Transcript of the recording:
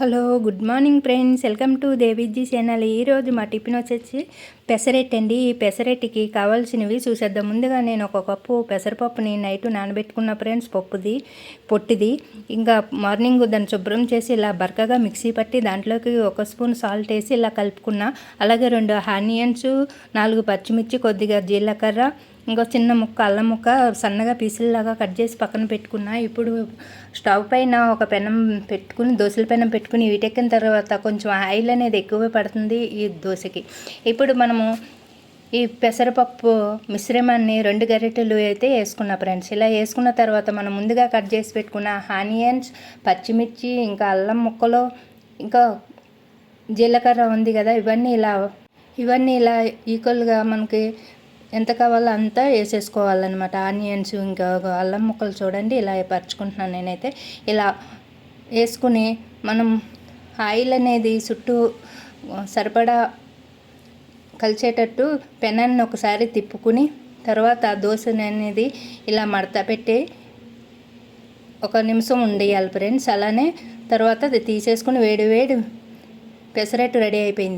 Hello good morning friends. Welcome to Deviji channel. ఈరోజు మా tiffin వచ్చేసి పెసరెట్ అండి. ఈ పెసరెట్కి కావాల్సినవి చూసేద్దాం. ముందుగా నేను ఒక కప్పు పెసరపప్పుని నైట్ నానబెట్టుకున్న ఫ్రెండ్స్ పప్పుది పొట్టిది. ఇంకా మార్నింగ్ దాన్ని శుభ్రం చేసి ఇలా బరకగా మిక్సీ పట్టి దాంట్లోకి ఒక స్పూన్ సాల్ట్ వేసి ఇలా కలుపుకున్నా. అలాగే రెండు ఆనియన్స్ నాలుగు పచ్చిమిర్చి కొద్దిగా జీలకర్ర ఇంకో చిన్న ముక్క అల్లం ముక్క సన్నగా పీసుల్లాగా కట్ చేసి పక్కన పెట్టుకున్నా. ఇప్పుడు స్టవ్ పైన ఒక పెనం పెట్టుకుని దోశల పెనం పెట్టుకుని వీటెక్కిన తర్వాత కొంచెం ఆయిల్ అనేది ఎక్కువ పడుతుంది ఈ దోశకి. ఇప్పుడు మనము ఈ పెసరపప్పు మిశ్రమాన్ని రెండు గరిటెలు అయితే వేసుకున్నా ఫ్రెండ్స్. ఇలా వేసుకున్న తర్వాత మనం ముందుగా కట్ చేసి పెట్టుకున్న ఆనియన్స్ పచ్చిమిర్చి ఇంకా అల్లం ముక్కలు ఇంకా జీలకర్ర ఉంది కదా ఇవన్నీ ఇలా ఇవన్నీ ఇలా ఈక్వల్గా మనకి ఎంత కావాలో అంతా వేసేసుకోవాలన్నమాట. ఆనియన్స్ ఇంకా అల్లం ముక్కలు చూడండి ఇలా పరుచుకుంటున్నాను నేనైతే. ఇలా వేసుకుని మనం ఆయిల్ అనేది చుట్టూ సరిపడా కలిసేటట్టు పెనాన్ని ఒకసారి తిప్పుకుని తర్వాత దోశ అనేది ఇలా మడత పెట్టి ఒక నిమిషం ఉండేయాలి ఫ్రెండ్స్ అలానే తర్వాత అది తీసేసుకుని వేడి వేడి పెసరట్టు రెడీ అయిపోయింది.